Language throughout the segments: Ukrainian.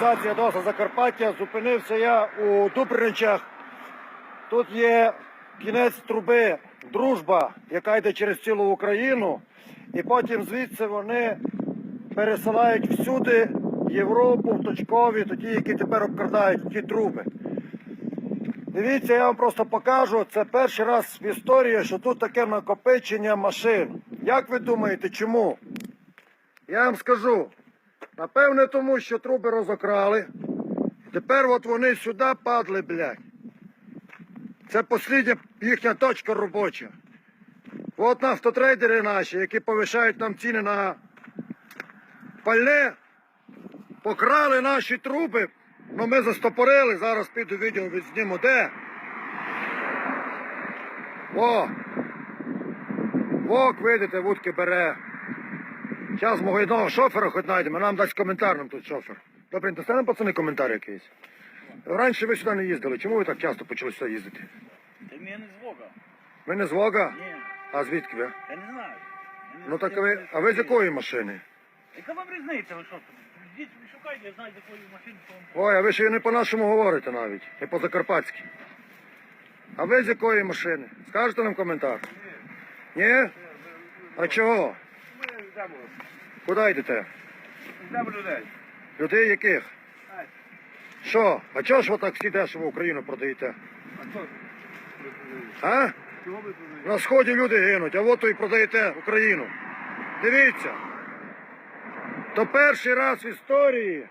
Організація ДОСа Закарпаття. Зупинився я у Дубриничах. Тут є кінець труби дружба, яка йде через цілу Україну. І потім звідси вони пересилають всюди Європу, в точкові, тоді, які тепер обкрадають ті труби. Дивіться, я вам просто покажу. Це перший раз в історії, що тут таке накопичення машин. Як ви думаєте, чому? Я вам скажу. Напевне, тому що труби розокрали. Тепер от вони сюди падли, блядь. Це послідня їхня точка робоча. От нафтотрейдери наші, які повишають нам ціни на пальне, покрали наші труби. Ну ми застопорили, зараз піду відео відзніму де. О! Вок, видите, вудки бере. Зараз мого одного шофера хоч знайдемо, нам дасть коментар нам тут шофер. Добре, дасте нам пацани коментар якийсь. Раніше ви сюди не їздили. Чому ви так часто почали сюди їздити? Та мені не з Бога. Ви не з Вога? Ні, А звідки ви? я не знаю. Я не Ну так ви. А ви з якої машини? Яка вам різниця, ви що? Йдіть, шукайте, я знаю, з якої машини, то вам... Ой, а ви ще й не по-нашому говорите навіть, не по-закарпатськи. А ви з якої машини? Скажете нам коментар? Ні? А чого? Куди йдете? йдемо людей. Людей яких? Що? А чого ж ви так всі дешево Україну продаєте? А що? А? Чого ви тут? На сході люди гинуть, а от ви продаєте Україну. Дивіться. То перший раз в історії.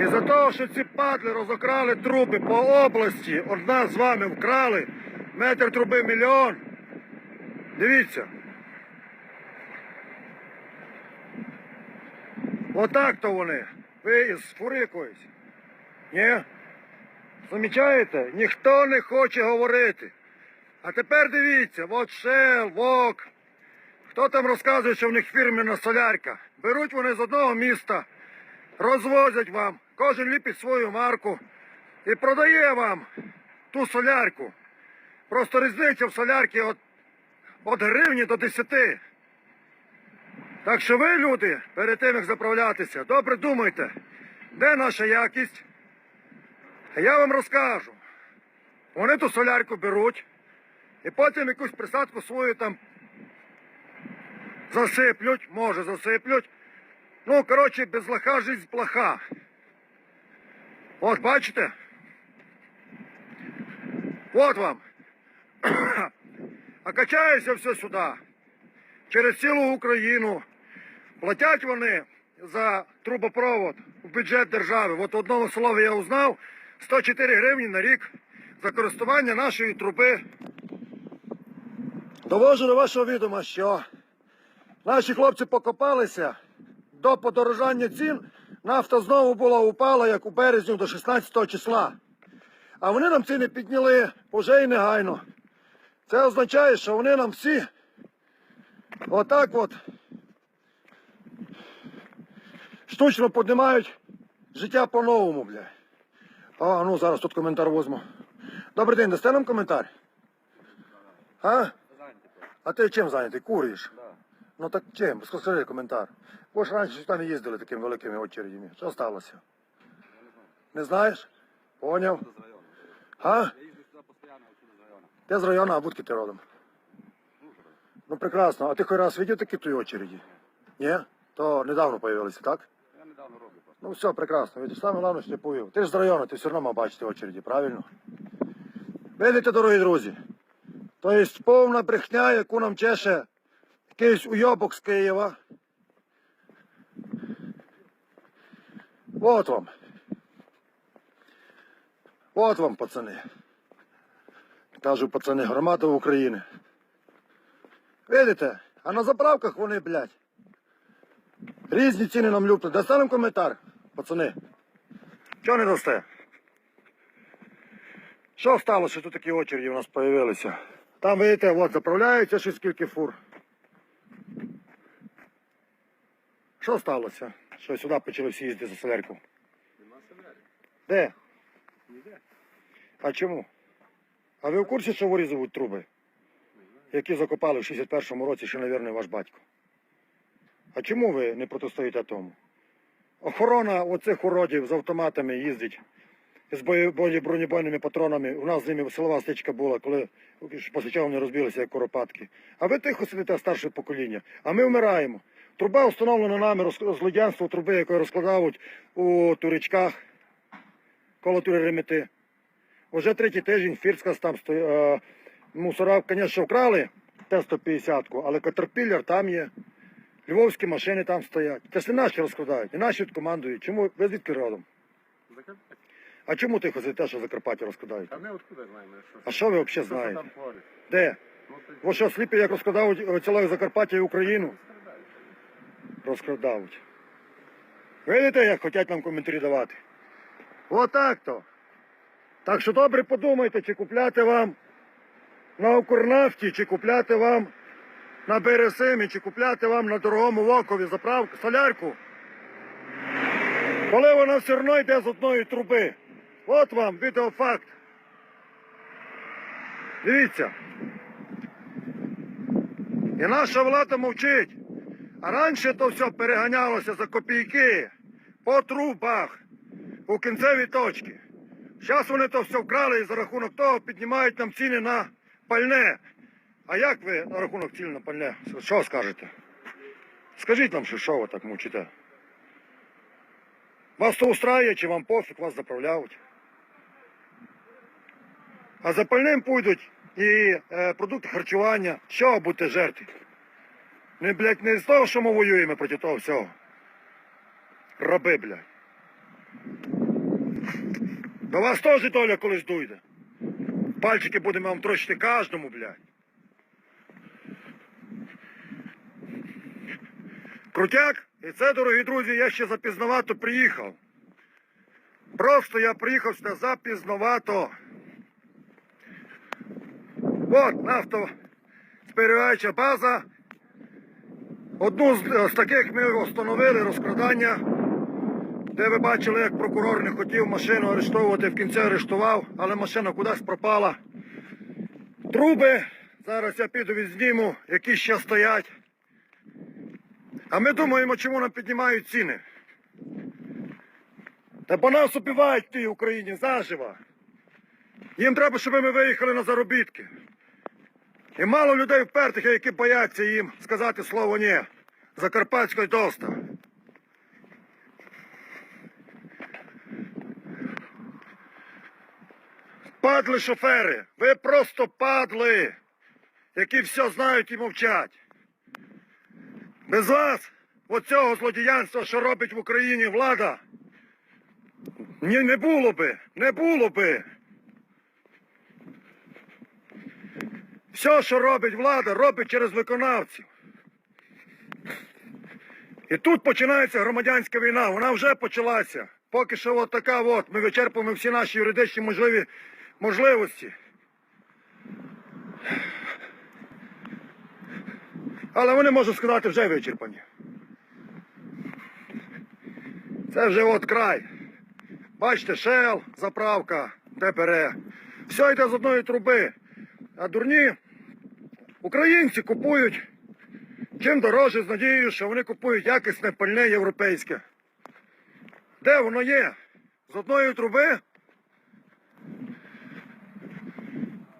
І за того, що ці падли розокрали труби по області, од нас з вами вкрали метр труби мільйон. Дивіться. Отак то вони. Ви із фури. Ні? Замічаєте? Ніхто не хоче говорити. А тепер дивіться, от Shell, ВОК. Хто там розказує, що в них фірмена солярка? Беруть вони з одного міста, розвозять вам, кожен ліпить свою марку і продає вам ту солярку. Просто різниця в солярці от гривні до 10. Так що ви, люди, перед тим як заправлятися, добре думайте, де наша якість? Я вам розкажу. Вони ту солярку беруть і потім якусь присадку свою там засиплють, може засиплють. Ну, коротше, без лоха жизнь плоха. От бачите? От вам. А качається все сюди. Через цілу Україну. Платять вони за трубопровод в бюджет держави. От одного слова я узнав 104 гривні на рік за користування нашої труби. Довожу до вашого відома, що наші хлопці покопалися до подорожання цін. Нафта знову була упала, як у березні до 16 числа. А вони нам ціни підняли уже і негайно. Це означає, що вони нам всі отак от штучно піднімають життя по-новому, бля. А, ну зараз тут коментар возьму. Добрий день, дасте нам коментар? А? А ти чим зайнятий? Куриш? Ну так чим? Скажи коментар. Бо ж раніше сюди не їздили такими великими очередями. Що сталося? Не знаєш? Поняв? А? Я сюди постійно, з району. Я з району, а будь ти родом. Ну прекрасно. А ти хоч раз видів такі твої очереді? Ні? То недавно появилися, так? Я недавно роблю. Ну все, прекрасно. Видиш, саме головне, що ти повів. Ти ж з району, ти все одно мав бачити очереді, правильно? Видите, дорогі друзі? То є повна брехня, яку нам чеше якийсь уйобок з Києва. От вам. От вам, пацани. Кажу, пацани, громада України. Видите? А на заправках вони, блядь. Різні ціни нам люблять. Дасте нам коментар, пацани. Чого не дасте? Що сталося, що тут такі очереді у нас з'явилися? Там, видите, от заправляються ще скільки фур. Що сталося? Що сюди почали всі їздити за солярку? Нема солярі. Де? Ніде. А чому? А ви в курсі, що вирізують труби? Які закопали в 61-му році ще, мабуть, ваш батько. А чому ви не протистоїте тому? охорона оцих уродів з автоматами їздить. З бронебойними патронами. У нас з ними силова стичка була, коли після вони розбилися як коропатки. А ви тихо сидите старше покоління. А ми вмираємо. Труба встановлена нами, злодянство труби, яку розкладають у туричках коло Туреремети. Уже третій тиждень Фірцкас там стоїть. Мусора, звісно, вкрали Т-150, але Катерпіллер там є. Львовські машини там стоять. Це ж не наші розкладають, не наші командують. Чому ви звідки родом? Закарпаття. А чому тихо за те, що Закарпаття розкладають? А ми откуда знаємо, що? А що ви взагалі знаєте? Де? Ну, ти Ви що, сліпі, як розкладають ціле Закарпаття і Україну? Розкрадають. Видите, як хочуть нам коментарі давати? Отак то. Так що добре подумайте, чи купляти вам на Укрнафті, чи купляти вам на Бересимі, чи купляти вам на дорогому Вокові заправку, солярку. Коли вона все одно йде з одної труби. От вам відеофакт. Дивіться. І наша влада мовчить. А раніше то все переганялося за копійки по трубах у кінцеві точки. Зараз вони то все вкрали і за рахунок того піднімають нам ціни на пальне. А як ви на рахунок цін на пальне? Що скажете? Скажіть нам, що, що ви так мовчите? Вас то устраює, чи вам пофіг, вас заправляють. А за пальним пойдуть і е, продукти харчування. Що будете жерти? Не, блядь, не з того, що ми воюємо проти того всього. Раби, блядь. До вас теж доля колись дойде. Пальчики будемо вам трощити кожному, блядь. Крутяк, і це, дорогі друзі, я ще запізновато приїхав. Просто я приїхав сюди запізновато. От нафтосперігаюча база. Одну з, з таких ми встановили розкрадання, де ви бачили, як прокурор не хотів машину арештовувати, в кінці арештував, але машина кудись пропала. Труби, зараз я піду відзніму, які ще стоять. А ми думаємо, чому нам піднімають ціни. Та бо нас убивають в тій Україні заживо. Їм треба, щоб ми виїхали на заробітки. І мало людей впертих, які бояться їм сказати слово ні. Закарпатської доста. Падли шофери. Ви просто падли, які все знають і мовчать. Без вас, оцього злодіянства, що робить в Україні влада, ні, не було би, не було би. Все, що робить влада, робить через виконавців. І тут починається громадянська війна. Вона вже почалася. Поки що от така от. Ми вичерпуємо всі наші юридичні можливі можливості. Але вони, можу сказати, вже вичерпані. Це вже от край. Бачите, шел, заправка, ТПР. Все йде з одної труби. А дурні українці купують чим дорожче з надією, що вони купують якісне пальне європейське. Де воно є? З одної труби?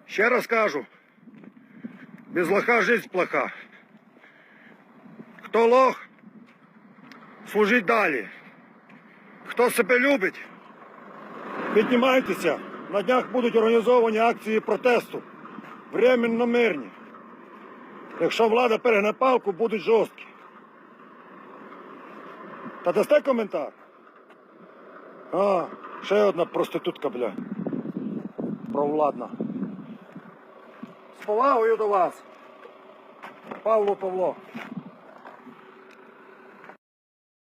Ще раз кажу. Без лоха жизнь плоха. Хто лох, служить далі. Хто себе любить, піднімайтеся. На днях будуть організовані акції протесту. Временно мирні. Якщо влада перегне палку, будуть жорсткі. Та дасте коментар? А, ще одна проститутка, бля. Провладна. З повагою до вас. Павло Павло.